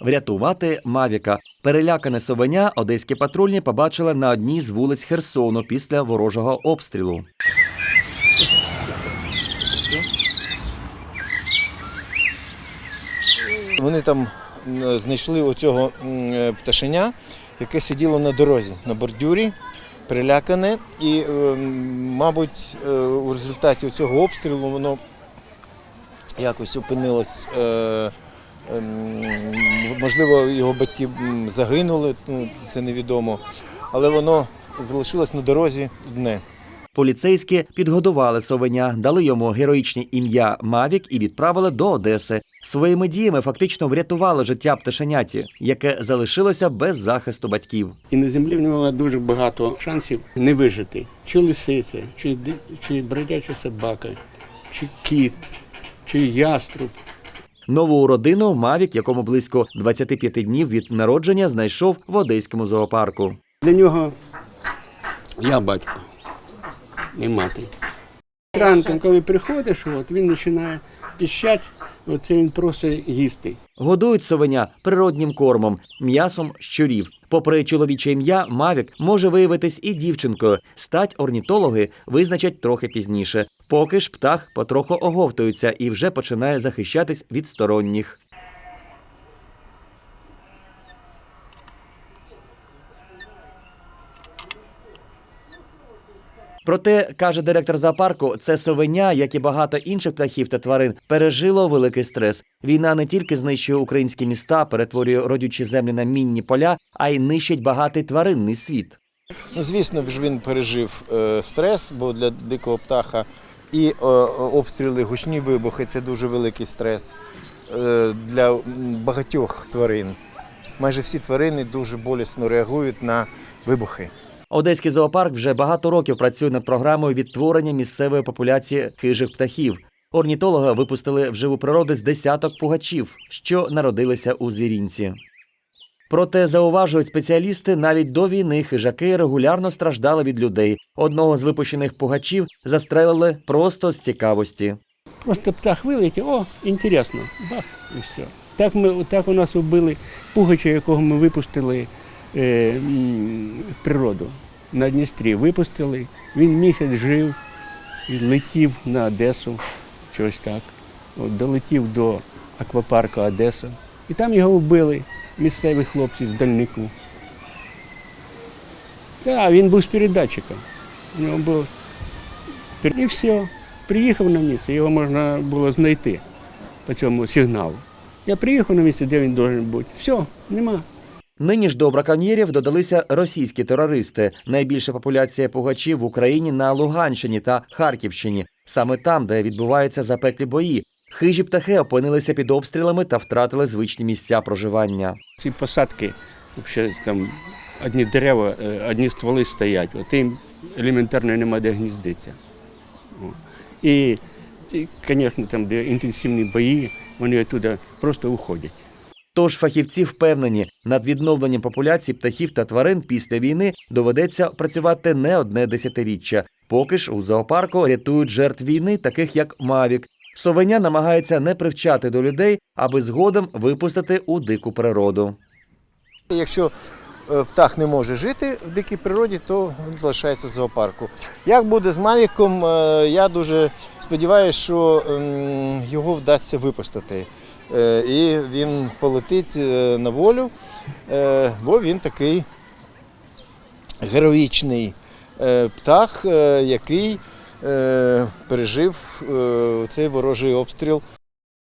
врятувати Мавіка. Перелякане совеня одеські патрульні побачили на одній з вулиць Херсону після ворожого обстрілу. Вони там знайшли оцього е, пташеня, яке сиділо на дорозі, на бордюрі, перелякане. І, е, мабуть, е, у результаті цього обстрілу воно якось опинилось. Ем, Можливо, його батьки загинули, ну, це невідомо. Але воно залишилось на дорозі дне. Поліцейські підгодували совеня, дали йому героїчне ім'я Мавік і відправили до Одеси. Своїми діями фактично врятували життя пташеняті, яке залишилося без захисту батьків. І на землі в нього дуже багато шансів не вижити. Чи лисиця, чи, чи бродяча собака, чи кіт, чи яструб. Нову родину Мавік, якому близько 25 днів від народження, знайшов в одеському зоопарку. Для нього я батько і мати. Ранком, коли приходиш, от, він починає піщати, от він просить їсти. Годують совеня природнім кормом, м'ясом щурів. Попри чоловіче ім'я, Мавік може виявитись і дівчинкою. Стать орнітологи визначать трохи пізніше. Поки ж птах потроху оговтується і вже починає захищатись від сторонніх. Проте, каже директор зоопарку, це совеня, як і багато інших птахів та тварин, пережило великий стрес. Війна не тільки знищує українські міста, перетворює родючі землі на мінні поля, а й нищить багатий тваринний світ. Ну, звісно ж, він пережив е, стрес, бо для дикого птаха і е, обстріли, гучні вибухи це дуже великий стрес е, для багатьох тварин. Майже всі тварини дуже болісно реагують на вибухи. Одеський зоопарк вже багато років працює над програмою відтворення місцевої популяції хижих птахів. Орнітологи випустили в живу природу з десяток пугачів, що народилися у звірінці. Проте зауважують спеціалісти, навіть до війни хижаки регулярно страждали від людей. Одного з випущених пугачів застрелили просто з цікавості. Просто птах вилетів, о, інтересно, бах, і все. Так, ми, так у нас убили пугача, якого ми випустили е, природу на Дністрі. Випустили, він місяць жив і летів на Одесу, щось так. От, долетів до аквапарку Одеса. І там його вбили місцеві хлопці з дальнику. Так, він був з передатчиком. У нього пер- і все. Приїхав на місце, його можна було знайти по цьому сигналу. Я приїхав на місце, де він має бути. Все, нема. Нині ж до браконьєрів додалися російські терористи. Найбільша популяція пугачів в Україні на Луганщині та Харківщині, саме там, де відбуваються запеклі бої. Хижі птахи опинилися під обстрілами та втратили звичні місця проживання. Ці посадки, взагалі, там одні дерева, е, одні стволи стоять, от їм елементарно нема де гніздитися. І, звісно, там, де інтенсивні бої, вони оттуда просто уходять. Тож фахівці впевнені, над відновленням популяцій птахів та тварин після війни доведеться працювати не одне десятиріччя. Поки ж у зоопарку рятують жертв війни, таких як Мавік. Совеня намагається не привчати до людей, аби згодом випустити у дику природу. Якщо е, птах не може жити в дикій природі, то він залишається в зоопарку. Як буде з Мавіком, е, я дуже сподіваюся, що ем, його вдасться випустити. Е, І він полетить на волю, бо він такий героїчний птах, який пережив е, цей ворожий обстріл.